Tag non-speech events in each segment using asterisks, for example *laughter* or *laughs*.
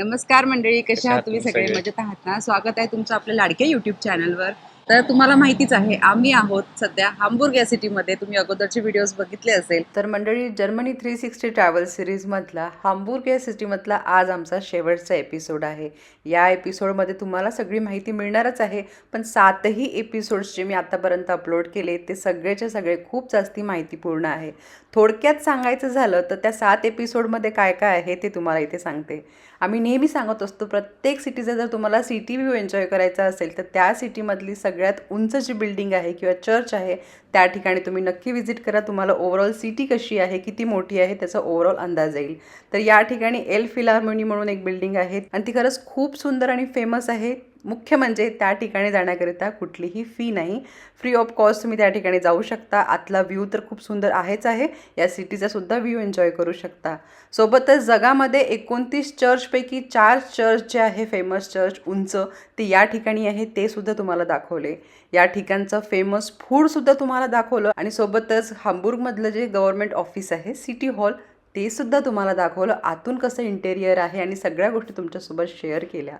नमस्कार मंडळी कशा आहात तुम्ही सगळे? मजेत आहात ना? स्वागत आहे तुमचं आपल्या लाडक्या युट्यूब चॅनलवर तर तुम्हाला माहितीच आहे आम्ही आहोत सध्या हांबुर्ग या सिटीमध्ये तुम्ही अगोदरचे व्हिडिओज बघितले असेल. तर मंडळी जर्मनी थ्री सिक्स्टी ट्रॅव्हल सिरीजमधला हांबुर्ग या सिटीमधला आज आमचा शेवटचा एपिसोड आहे. या एपिसोडमध्ये तुम्हाला सगळी माहिती मिळणारच आहे पण सातही एपिसोड्स जे मी आतापर्यंत अपलोड केले ते सगळेचे सगळे खूप जास्ती माहितीपूर्ण आहे. थोडक्यात सांगायचं झालं तर त्या सात एपिसोडमध्ये काय काय आहे ते तुम्हाला इथे सांगते. आम्ही नेहमी सांगत असतो प्रत्येक सिटीचा जर तुम्हाला सिटी व्ह्यू एन्जॉय करायचा असेल तर त्या सिटीमधली सगळ्यात उंच जी बिल्डिंग आहे किंवा चर्च आहे त्या ठिकाणी तुम्ही नक्की व्हिजिट करा. तुम्हाला ओव्हरऑल सिटी कशी आहे किती मोठी आहे त्याचा ओव्हरऑल अंदाज येईल. तर या ठिकाणी एल फिलार्मोनी म्हणून एक बिल्डिंग आहे आणि ती खरंच खूप सुंदर आणि फेमस आहे. मुख्य म्हणजे त्या ठिकाणी जाण्याकरिता कुठलीही फी नाही. फ्री ऑफ कॉस्ट तुम्ही त्या ठिकाणी जाऊ शकता. आतला व्ह्यू तर खूप सुंदर आहेच आहे. या सिटीचा सुद्धा व्ह्यू एन्जॉय करू शकता. सोबतच जगामध्ये एकोणतीस चर्चपैकी चार चर्च जे आहे फेमस चर्च उंच ते या ठिकाणी आहे ते सुद्धा तुम्हाला दाखवले. या ठिकाणचं फेमस फूडसुद्धा तुम्हाला दाखवलं. आणि सोबतच हांबुर्गमधलं जे गव्हर्नमेंट ऑफिस आहे सिटी हॉल ते सुद्धा तुम्हाला दाखवलं. आतून कसं इंटेरियर आहे आणि सगळ्या गोष्टी तुमच्यासोबत शेअर केल्या.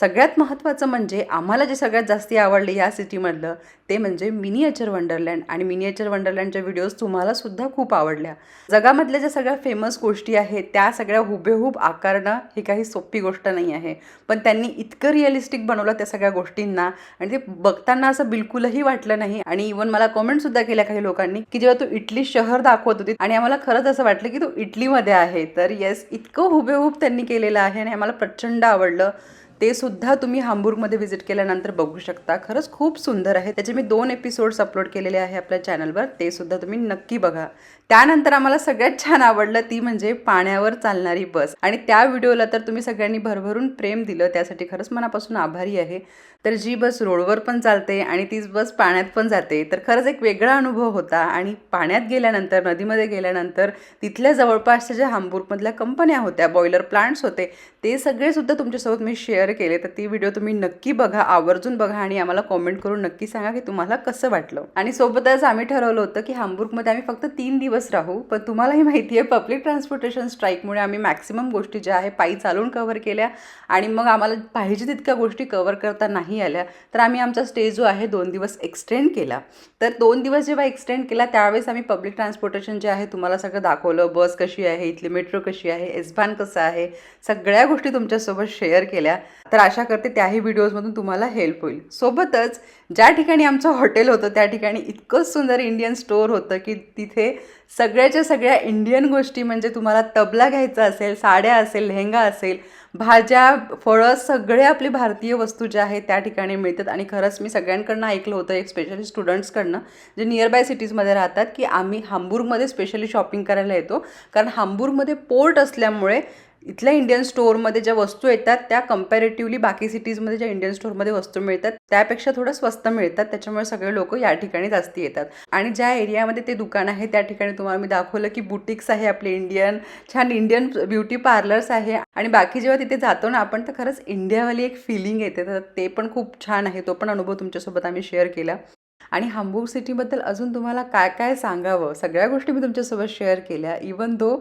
सगळ्यात महत्त्वाचं म्हणजे आम्हाला जे सगळ्यात जास्ती आवडले या सिटीमधलं ते म्हणजे मिनिएचर वंडरलँड आणि मिनिएचर वंडरलँडच्या व्हिडिओज तुम्हालासुद्धा खूप आवडल्या. जगामधल्या ज्या सगळ्या फेमस गोष्टी आहेत त्या सगळ्या हुबेहूब आकारणं ही काही सोपी गोष्ट नाही आहे. पण त्यांनी इतकं रिअलिस्टिक बनवलं त्या सगळ्या गोष्टींना आणि ते बघताना असं बिलकुलही वाटलं नाही. आणि इवन मला कमेंटसुद्धा केल्या काही लोकांनी की जेव्हा तू इटली शहर दाखवत होती आणि आम्हाला खरंच असं वाटलं की तू इटलीमध्ये आहे तर येस इतकं हुबेहूब त्यांनी केलेलं आहे आणि आम्हाला प्रचंड आवडलं. ते सुद्धा तुम्ही हांबूर्गमध्ये व्हिजिट केल्यानंतर बघू शकता. खरंच खूप सुंदर आहे. त्याचे मी दोन एपिसोड्स अपलोड केलेले आहे आपल्या चॅनलवर ते सुद्धा तुम्ही नक्की बघा. त्यानंतर आम्हाला सगळ्यात छान आवडलं ती म्हणजे पाण्यावर चालणारी बस. आणि त्या व्हिडिओला तर तुम्ही सगळ्यांनी भरभरून प्रेम दिलं त्यासाठी खरंच मनापासून आभारी आहे. तर जी बस रोडवर पण चालते आणि तीच बस पाण्यात पण जाते तर खरंच एक वेगळा अनुभव होता. आणि पाण्यात गेल्यानंतर नदीमध्ये गेल्यानंतर तिथल्या जवळपासच्या ज्या हांबुर्गमधल्या कंपन्या होत्या बॉयलर प्लांट्स होते ते सगळे सुद्धा तुमच्यासोबत मी शेअर केले. तर ती व्हिडिओ तुम्ही नक्की बघा आवर्जून बघा आणि आम्हाला कॉमेंट करून नक्की सांगा की तुम्हाला कसं वाटलं. आणि सोबतच आम्ही ठरवलं होतं की हांबुर्गमध्ये आम्ही फक्त तीन दिवस राहू पण तुम्हालाही माहिती आहे पब्लिक ट्रान्सपोर्टेशन स्ट्राईकमुळे आम्ही मॅक्सिमम गोष्टी ज्या आहे पायी चालून कव्हर केल्या आणि मग आम्हाला पाहिजे तितक्या गोष्टी कव्हर करता नाही आल्या. तर आम्ही आमचा स्टे जो आहे दोन दिवस एक्सटेंड केला. तर दोन दिवस जेव्हा एक्सटेंड केला त्यावेळेस आम्ही पब्लिक ट्रान्सपोर्टेशन जे आहे तुम्हाला सगळं दाखवलं. बस कशी आहे इथली मेट्रो कशी आहे एसबान कसं आहे सगळ्या गोष्टी तुमच्यासोबत शेअर केल्या. तर आशा करते त्याही व्हिडिओजमधून तुम्हाला हेल्प होईल. सोबतच ज्या ठिकाणी आमचं हॉटेल होतं त्या ठिकाणी इतकं सुंदर इंडियन स्टोअर होतं की तिथे सगळ्याच्या सगळ्या इंडियन गोष्टी म्हणजे तुम्हाला तबला घ्यायचा असेल साड्या असेल लेहंगा असेल भाज्या फळं सगळे आपली भारतीय वस्तू ज्या आहेत त्या ठिकाणी मिळतात. आणि खरंच मी सगळ्यांकडनं ऐकलं होतं एक स्पेशली स्टुडंट्सकडनं जे नियरबाय सिटीजमध्ये राहतात की आम्ही हांबूरमध्ये स्पेशली शॉपिंग करायला येतो. कारण हांबूरमध्ये पोर्ट असल्यामुळे इथल्या इंडियन स्टोअरमध्ये ज्या वस्तू येतात त्या कम्पॅरेटिव्हली बाकी सिटीजमध्ये ज्या इंडियन स्टोअरमध्ये वस्तू मिळतात त्यापेक्षा थोडं स्वस्त मिळतात. त्याच्यामुळे सगळे लोक या ठिकाणी जास्ती येतात. आणि ज्या एरियामध्ये ते दुकान आहे त्या ठिकाणी तुम्हाला मी दाखवलं की बुटिक्स आहे आपले इंडियन छान इंडियन ब्युटी पार्लर्स आहे. आणि बाकी जेव्हा तिथे जातो ना आपण तर खरंच इंडियावाली एक फिलिंग येते. तर ते पण खूप छान आहे. तो पण अनुभव तुमच्यासोबत आम्ही शेअर केला. आणि हांबूर सिटीबद्दल अजून तुम्हाला काय काय सांगावं? सगळ्या गोष्टी मी तुमच्यासोबत शेअर केल्या. इवन दो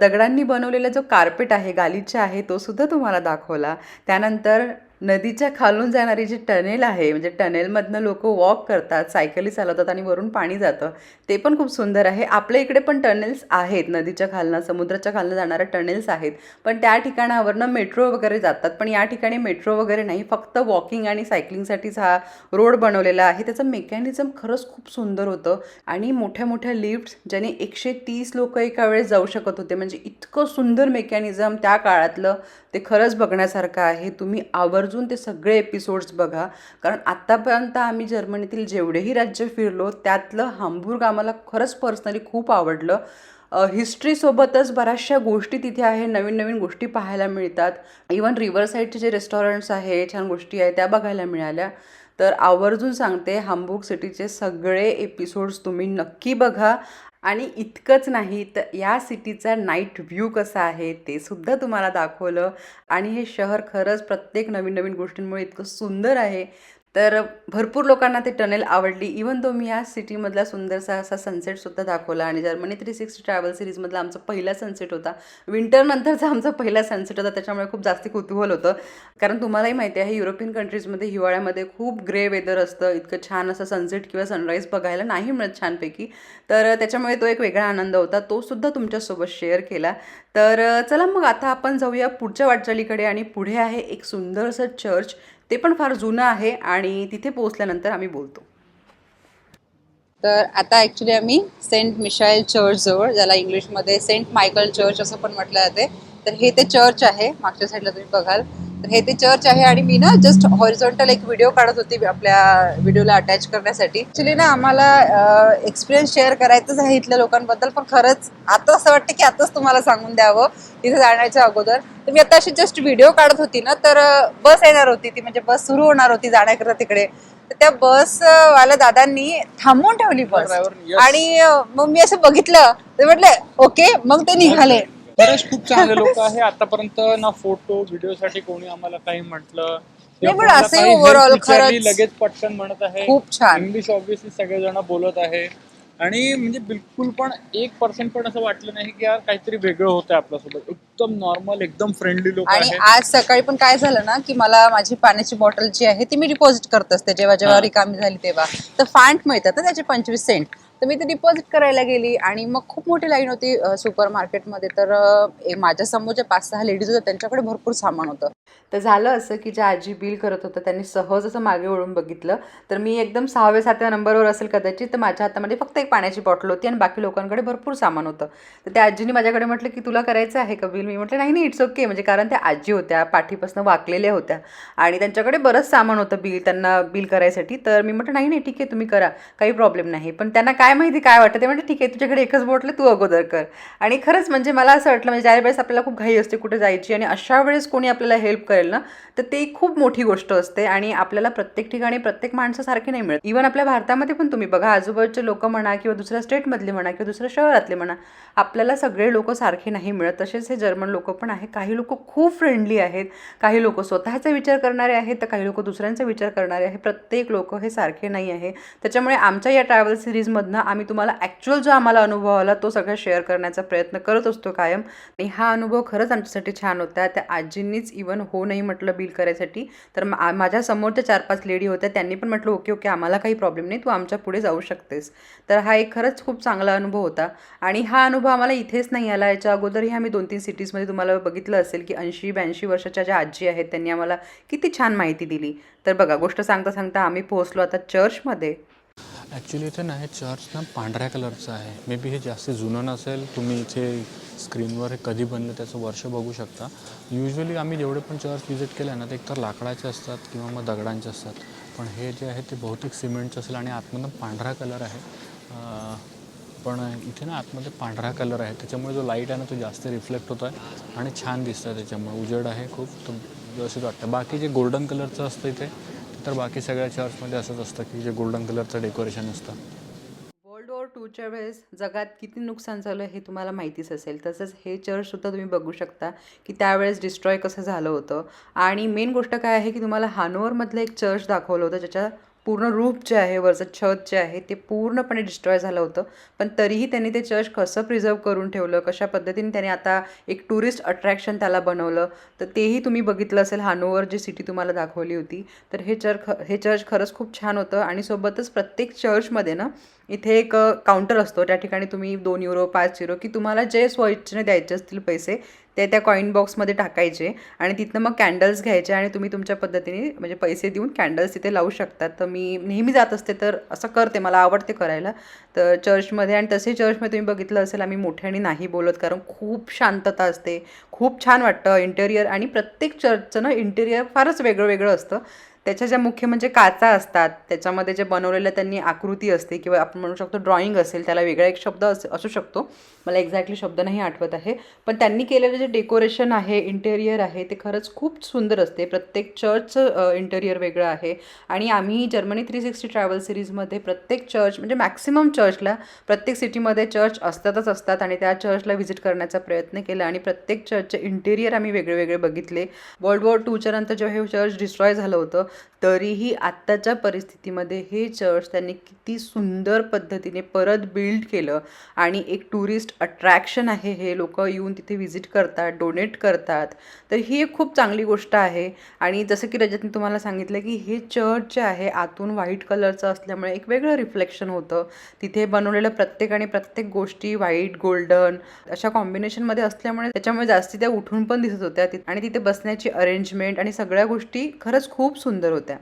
दगडांनी बनवलेला जो कार्पेट आहे गालिचा आहे तो सुद्धा तुम्हाला दाखवला. त्यानंतर नदीच्या खालून जाणारी जी टनेल आहे म्हणजे टनेलमधनं लोक वॉक करतात सायकली चालवतात आणि वरून पाणी जातं ते पण खूप सुंदर आहे. आपल्या इकडे पण टनेल्स आहेत नदीच्या खालनं समुद्राच्या खालनं जाणाऱ्या टनेल्स आहेत पण त्या ठिकाणावरनं मेट्रो वगैरे जातात. पण या ठिकाणी मेट्रो वगैरे नाही फक्त वॉकिंग आणि सायकलिंगसाठीच हा रोड बनवलेला आहे. त्याचं मेकॅनिझम खरंच खूप सुंदर होतं आणि मोठ्या मोठ्या लिफ्ट ज्याने एकशे तीस लोक एका वेळेस जाऊ शकत होते. म्हणजे इतकं सुंदर मेकॅनिझम त्या काळातलं ते खरंच बघण्यासारखं आहे. तुम्ही आवर्जून ते सगळे एपिसोड्स बघा. कारण आत्तापर्यंत आम्ही जर्मनीतील जेवढेही राज्य फिरलो त्यातलं हांबुर्ग आम्हाला खरंच पर्सनली खूप आवडलं. हिस्ट्रीसोबतच बऱ्याचशा गोष्टी तिथे आहे नवीन नवीन गोष्टी पाहायला मिळतात. इवन रिव्हर साईडचे जे रेस्टॉरंट्स आहे छान गोष्टी आहे त्या बघायला मिळाल्या. तर आवर्जून सांगते हांबुर्ग सिटीचे सगळे एपिसोड्स तुम्ही नक्की बघा. आणि इतकंच नाही तर या सिटीचा नाईट व्ह्यू कसा आहे ते सुद्धा तुम्हाला दाखवलं. आणि हे शहर खरंच प्रत्येक नवीन नवीन गोष्टींमुळे इतकं सुंदर आहे. तर भरपूर लोकांना ते टनेल आवडली. इवन तो मी या सिटीमधला सुंदरसा असा सनसेटसुद्धा दाखवला आणि जर्मनी थ्री सिक्स्टी ट्रॅव्हल सिरीजमधला आमचा पहिला सनसेट होता. विंटरनंतरचा आमचा पहिला सनसेट होता त्याच्यामुळे खूप जास्त कुतूहल होतं. कारण तुम्हालाही माहिती आहे युरोपियन कंट्रीजमध्ये हिवाळ्यामध्ये खूप ग्रे वेदर असतं. इतकं छान असं सनसेट किंवा सनराईज बघायला नाही मिळत छानपैकी. तर त्याच्यामुळे तो एक वेगळा आनंद होता. तो सुद्धा तुमच्यासोबत शेअर केला. तर चला मग आता आपण जाऊया पुढच्या वाटचालीकडे आणि पुढे आहे एक सुंदरसं चर्च ते पण फार जुनं आहे आणि तिथे पोहोचल्यानंतर आम्ही बोलतो. तर आता ॲक्च्युली आम्ही सेंट मिशाईल चर्च जवळ ज्याला इंग्लिशमध्ये सेंट मायकल चर्च असं पण म्हटलं जाते. तर हे ते चर्च आहे मागच्या साईडला तुम्ही बघाल. हे ते चर्च आहे आणि मी ना जस्ट हॉरिझॉन्टल एक व्हिडिओ काढत होती आपल्या व्हिडिओला अटॅच करण्यासाठी. ऍक्च्युली ना आम्हाला एक्सपिरियन्स शेअर करायचंच आहे इथल्या लोकांबद्दल पण खरंच आता असं वाटतं की आताच तुम्हाला सांगून द्यावं तिथे जाण्याच्या अगोदर. तर मी आता अशी जस्ट व्हिडिओ काढत होती ना तर बस येणार होती ती म्हणजे बस सुरू होणार होती जाण्याकरता तिकडे. तर त्या बस वाल्या दादांनी थांबवून ठेवली बस. आणि मग मी असं बघितलं ते म्हटले ओके. मग ते निघाले. खरंच खूप चांगले लोक *laughs* आहे. आतापर्यंत ना फोटो व्हिडिओ साठी कोणी आम्हाला काही म्हटलं. नाही, पण किंवा असे काही help overall खरंच लगेच पटकन म्हणत आहे. खूप छान. इंग्लिश ऑब्विसली सगळेजण बोलत आहे. आणि म्हणजे बिलकुल पण एक पर्सेंट पण असं वाटलं नाही की यार काहीतरी वेगळं होतंय आपल्यासोबत. एकदम नॉर्मल एकदम फ्रेंडली लोक आणि आज सकाळी पण काय झालं ना की मला माझी पाण्याची बॉटल जी आहे ती मी डिपॉझिट करत असते. जेव्हा जेव्हा हा. रिकामी झाली तेव्हा. तर फांट मिळतात ना त्याचे पंचवीस सेंट तर मी ते डिपॉझिट करायला गेली आणि मग खूप मोठी लाईन होती सुपर मार्केटमध्ये तर माझ्यासमोर जे माझ्या पाच सहा लेडीज होत्या त्यांच्याकडे भरपूर सामान होतं. तर झालं असं की ज्या आजी बिल करत होतं त्यांनी सहज असं मागे वळून बघितलं. तर मी एकदम सहाव्या सातव्या नंबरवर असेल कदाचित तर माझ्या हातामध्ये फक्त एक पाण्याची बॉटल होती आणि बाकी लोकांकडे भरपूर सामान होतं. तर त्या आजीने माझ्याकडे म्हटलं की तुला करायचं आहे का बिल? मी म्हटलं नाही नाही इट्स ओके म्हणजे कारण त्या आजी होत्या पाठीपासून वाकलेल्या होत्या. आणि त्यांच्याकडे बरंच सामान होतं बिल त्यांना बिल करायसाठी. तर मी म्हटलं नाही नाही ठीक आहे तुम्ही करा काही प्रॉब्लेम नाही. पण त्यांना काय माहिती काय वाटतं ते म्हणजे ठीक आहे तुझ्याकडे एकच बॉटल तू अगोदर कर. आणि खरंच म्हणजे मला असं वाटलं म्हणजे ज्यावेळेस आपल्याला खूप घाई असते कुठे जायची आणि अशा वेळेस कोणी आपल्याला हेल्प करेल ना तर ते खूप मोठी गोष्ट असते आणि आपल्याला प्रत्येक ठिकाणी प्रत्येक माणसासारखे नाही मिळत. इवन आपल्या भारतामध्ये पण तुम्ही बघा आजूबाजूचे लोक म्हणा किंवा दुसऱ्या स्टेटमधले म्हणा किंवा दुसऱ्या शहरातले म्हणा आपल्याला सगळे लोक सारखे नाही मिळत. तसेच हे जर्मन लोक पण आहे काही लोक खूप फ्रेंडली आहेत. काही लोक स्वतःचा विचार करणारे आहेत तर काही लोक दुसऱ्यांचा विचार करणारे आहेत. प्रत्येक लोक हे सारखे नाही आहे त्याच्यामुळे आमच्या या ट्रॅव्हल सिरीजमधनं आम्ही तुम्हाला ॲक्च्युअल जो आम्हाला अनुभव आला तो सगळा शेअर करण्याचा प्रयत्न करत असतो कायम. आणि हा अनुभव खरंच आमच्यासाठी छान होता. त्या आजींनीच इवन हो नाही म्हटलं बिल करायसाठी. तर मा- माझ्या समोरच्या चार पाच लेडी होत्या. त्यांनी पण म्हटलं ओके ओके आम्हाला काही प्रॉब्लेम नाही. तू आमच्या पुढे जाऊ शकतेस. तर हा एक खरंच खूप चांगला अनुभव होता. आणि हा अनुभव आम्हाला इथेच नाही आला. याच्या अगोदरही आम्ही दोन तीन सिटीजमध्ये तुम्हाला बघितलं असेल की ऐंशी ब्याऐंशी वर्षाच्या ज्या आजी आहेत त्यांनी आम्हाला किती छान माहिती दिली. तर बघा गोष्ट सांगता सांगता आम्ही पोहोचलो आता चर्चमध्ये. ॲक्च्युली इथे ना हे चर्च ना पांढऱ्या कलरचं आहे. मे बी हे जास्त जुनं नसेल तुम्ही इथे स्क्रीनवर हे कधी बनलं त्याचं वर्ष बघू शकता. युजली आम्ही जेवढे पण चर्च व्हिजिट केले ना ते एकतर लाकडाचे असतात किंवा मग दगडांचे असतात. पण हे जे आहे ते बहुतेक सिमेंटचं असेल आणि आतमधून पांढरा कलर आहे. पण इथे ना आतमध्ये पांढरा कलर आहे. त्याच्यामुळे जो लाइट आहे ना तो जास्त रिफ्लेक्ट होतो आहे आणि छान दिसतं त्याच्यामुळे. उजेड आहे खूप तो व्यवस्थित वाटतं बाकी जे गोल्डन कलरचं असतं इथे तर बाकी सगळ्या चर्चमध्ये असंच असतं की जे गोल्डन कलरचं डेकोरेशन असतं. वर्ल्ड वॉर टूच्या वेळेस जगात किती नुकसान झालं हे तुम्हाला माहितीच असेल. तसंच हे चर्चसुद्धा तुम्ही बघू शकता की त्यावेळेस डिस्ट्रॉय कसं झालं होतं. आणि मेन गोष्ट काय आहे की तुम्हाला हानोवरमधलं एक चर्च दाखवलं होतं ज्याच्या पूर्ण रूप जे आहे वरचं छत जे आहे ते पूर्णपणे डिस्ट्रॉय झालं होतं. पण तरीही त्यांनी ते चर्च कसं प्रिझर्व करून ठेवलं? कशा पद्धतीने त्याने आता एक टुरिस्ट अट्रॅक्शन त्याला बनवलं? तर तेही तुम्ही बघितलं असेल हानोवर जी सिटी तुम्हाला दाखवली होती. तर हे चर्च हे चर्च खरंच खूप छान होतं. आणि सोबतच प्रत्येक चर्चमध्ये ना इथे एक काउंटर असतो. त्या ठिकाणी तुम्ही दोन युरो पाच युरो की तुम्हाला जे स्वइच्छेने द्यायचे असतील पैसे ते त्या कॉईन बॉक्समध्ये टाकायचे आणि तिथनं मग कॅन्डल्स घ्यायचे आणि तुम्ही तुमच्या पद्धतीने म्हणजे पैसे देऊन कॅन्डल्स तिथे लावू शकतात. तर मी नेहमी जात असते तर असं करते. मला आवडते करायला. तर चर्चमध्ये आणि तसे चर्चमध्ये तुम्ही बघितलं असेल आम्ही मोठ्याने नाही बोलत कारण खूप शांतता असते. खूप छान वाटतं. इंटेरियर आणि प्रत्येक चर्चचं ना इंटेरियर फारच वेगळं वेगळं असतं. त्याच्या ज्या मुख्य म्हणजे काचा असतात त्याच्यामध्ये जे बनवलेलं त्यांनी आकृती असते किंवा आपण म्हणू शकतो ड्रॉइंग असेल त्याला वेगळा एक शब्द अस असू शकतो. मला एक्झॅक्टली शब्द नाही आठवत आहे. पण त्यांनी केलेलं जे डेकोरेशन आहे इंटेरियर आहे ते खरंच खूप सुंदर असते. प्रत्येक चर्चचं इंटेरियर वेगळं आहे. आणि आम्ही जर्मनी थ्री सिक्स्टी ट्रॅव्हल सिरीजमध्ये प्रत्येक चर्च म्हणजे मॅक्सिमम चर्चला प्रत्येक सिटीमध्ये चर्च असतातच असतात आणि त्या चर्चला व्हिजिट करण्याचा प्रयत्न केला आणि प्रत्येक चर्चचे इंटेरियर आम्ही वेगळे वेगळे बघितले वर्ल्ड वॉर टूच्या नंतर जेव्हा हे चर्च डिस्ट्रॉय झालं होतं तरीही आत्ताच्या परिस्थितीमध्ये हे चर्च त्यांनी किती सुंदर पद्धतीने परत बिल्ड केलं. आणि एक टुरिस्ट अट्रॅक्शन आहे. हे लोक येऊन तिथे व्हिजिट करतात डोनेट करतात. तर ही एक खूप चांगली गोष्ट आहे. आणि जसं की रजतने तुम्हाला सांगितलं की हे चर्च जे आहे आतून व्हाईट कलरचं असल्यामुळे एक वेगळं रिफ्लेक्शन होतं. तिथे बनवलेलं प्रत्येक आणि प्रत्येक गोष्टी व्हाईट गोल्डन अशा कॉम्बिनेशनमध्ये असल्यामुळे त्याच्यामुळे जास्ती त्या उठून पण दिसत होत्या. आणि तिथे बसण्याची अरेंजमेंट आणि सगळ्या गोष्टी खरंच खूप सुंदर होत्या.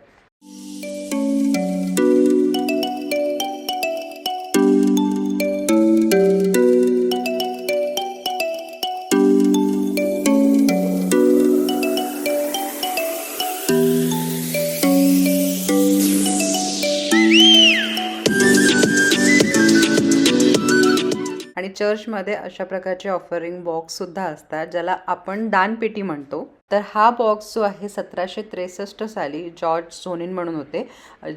आणि चर्चमध्ये अशा प्रकारचे ऑफरिंग बॉक्ससुद्धा असतात ज्याला आपण दानपेटी म्हणतो. तर हा बॉक्स जो आहे सतराशे त्रेसष्ट साली जॉर्ज सोनिन म्हणून होते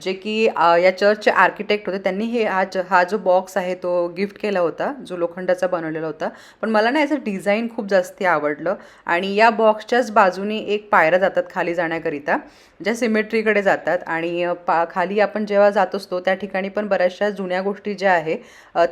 जे की या चर्चचे आर्किटेक्ट होते. त्यांनी हे हा हा जो बॉक्स आहे तो गिफ्ट केला होता जो लोखंडाचा बनवलेला होता. पण मला ना याचं डिझाईन खूप जास्त आवडलं आणि या बॉक्सच्याच बाजूने एक पायऱ्या जातात खाली जाण्याकरिता ज्या सिमेट्रीकडे जातात. आणि पा खाली आपण जेव्हा जात असतो त्या ठिकाणी पण बऱ्याचशा जुन्या गोष्टी ज्या आहे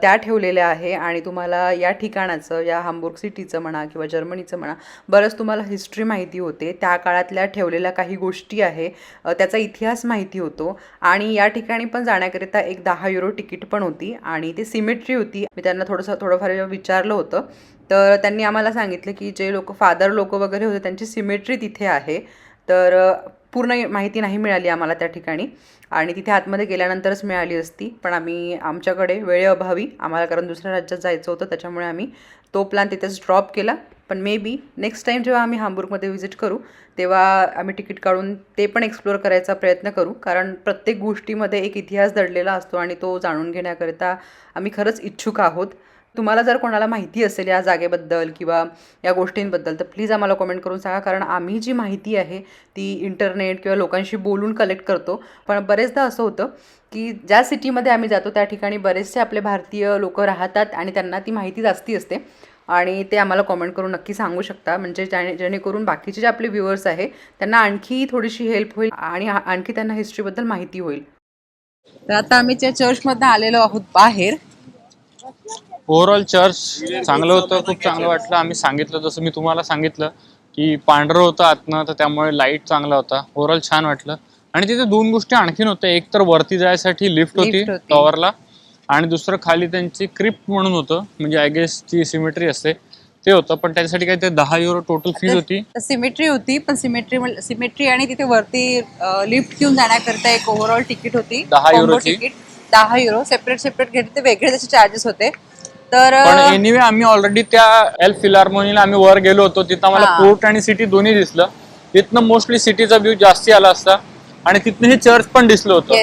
त्या ठेवलेल्या आहे. आणि तुम्हाला या ठिकाणाचं या हांबुर्ग सिटीचं म्हणा किंवा जर्मनीचं म्हणा बरंच तुम्हाला हिस्ट्री माहिती होते. त्या काळातल्या ठेवलेल्या काही गोष्टी आहे त्याचा इतिहास माहिती होतो. आणि या ठिकाणी पण जाण्याकरिता एक दहा युरो तिकीट पण होती आणि ती सिमेट्री होती. मी त्यांना थोडंसं थोडंफार विचारलं होतं. तर त्यांनी आम्हाला सांगितलं की जे लोक फादर लोक वगैरे होते त्यांची सिमेट्री तिथे आहे. तर पूर्ण माहिती नाही मिळाली आम्हाला त्या ठिकाणी. आणि तिथे आतमध्ये गेल्यानंतरच मिळाली असती. पण आम्ही आमच्याकडे वेळेअभावी आम्हाला कारण दुसऱ्या राज्यात जायचं होतं त्याच्यामुळे आम्ही तो प्लॅन तिथेच ड्रॉप केला. पण मे बी नेक्स्ट टाईम जेव्हा आम्ही हांबुर्गमध्ये व्हिजिट करू तेव्हा आम्ही तिकीट काढून ते पण एक्सप्लोअर करायचा प्रयत्न करू. कारण प्रत्येक गोष्टीमध्ये एक इतिहास दडलेला असतो आणि तो जाणून घेण्याकरिता आम्ही खरंच इच्छुक आहोत. तुम्हाला जर कोणाला माहिती असेल या जागेबद्दल किंवा या गोष्टींबद्दल तर प्लीज आम्हाला कमेंट करून सांगा. कारण आम्ही जी माहिती आहे ती इंटरनेट किंवा लोकांशी बोलून कलेक्ट करतो. पण बरेचदा असं होतं की ज्या सिटीमध्ये आम्ही जातो त्या ठिकाणी बरेचसे आपले भारतीय लोक राहतात आणि त्यांना ती माहिती जास्ती असते. आणि ते आम्हाला कॉमेंट करून नक्की सांगू शकता. म्हणजे ज्याने जेणेकरून बाकीचे जे आपले व्ह्युअर्स आहे त्यांना आणखी थोडीशी हेल्प होईल आणि आणखी त्यांना हिस्ट्रीबद्दल माहिती होईल. तर आता आम्ही त्या चर्चमधनं आलेलो आहोत बाहेर. ओव्हरऑल चर्च चांगलं होतं खूप चांगलं वाटलं. आम्ही सांगितलं जसं मी तुम्हाला सांगितलं की पांढरं होतं आतनं तर त्यामुळे लाइट चांगला होता. ओव्हरऑल छान वाटलं. आणि तिथे दोन गोष्टी आणखीन होत्या. एक तर वरती जायसाठी लिफ्ट होती. टॉवरला आणि दुसरं खाली त्यांची क्रिप्ट म्हणून होतं म्हणजे आय गेस ची सिमेट्री असते ते होतं पण त्याच्यासाठी काय ते दहा युरो टोटल फीज होती. सिमेट्री होती पण सिमेट्री सिमेट्री आणि तिथे वरती लिफ्ट घेऊन जाण्याकरिता एक ओव्हरऑल तिकीट होती दहा युरोची. तिकीट दहा युरो सेपरेट सेपरेट घेतले ते वेगळे त्याचे चार्जेस होते. तर एनिवे आम्ही ऑलरेडी त्या एल फिलार्मोनीला आम्ही वर गेलो होतो तिथं आम्हाला. पोर्ट आणि सिटी दोन्ही दिसलं. तिथनं मोस्टली सिटीचा व्ह्यू जास्ती आला असता आणि तिथनं हे चर्च पण दिसलं होतं.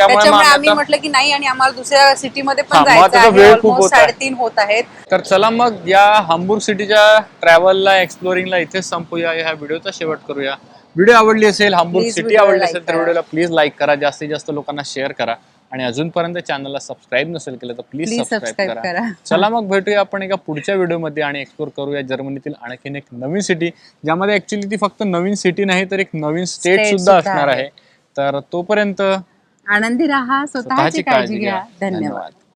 त्यामुळे आम्ही आता- म्हटलं की नाही आणि आम्हाला दुसऱ्या सिटीमध्ये हा, पण जायचं महत्त्वाचा आहे वेळ खूप ऑलमोस्ट होत आहे. साडेतीन होत आहेत तर चला मग या हांबुर्ग सिटीच्या ट्रॅव्हलला एक्सप्लोरिंगला इथेच संपूया ह्या व्हिडिओचा शेवट करूया व्हिडिओ आवडली असेल हांबुर्ग Please सिटी video आवडली like असेल तर करा. व्हिडिओला प्लीज लाईक करा जास्तीत जास्त लोकांना शेअर करा आणि अजूनपर्यंत चॅनलला सबस्क्राईब नसेल केलं तर प्लीज Please सबस्क्राईब subscribe करा करा. चला मग भेटूया आपण एका पुढच्या व्हिडिओमध्ये आणि एक्सप्लोर करूया जर्मनीतील आणखीन एक नवीन सिटी ज्यामध्ये ऍक्च्युली ती फक्त नवीन सिटी नाही तर एक नवीन स्टेट State सुद्धा सुद्धा असणार आहे. आहे तर तोपर्यंत आनंदी राहा स्वतःची काळजी घ्या. धन्यवाद.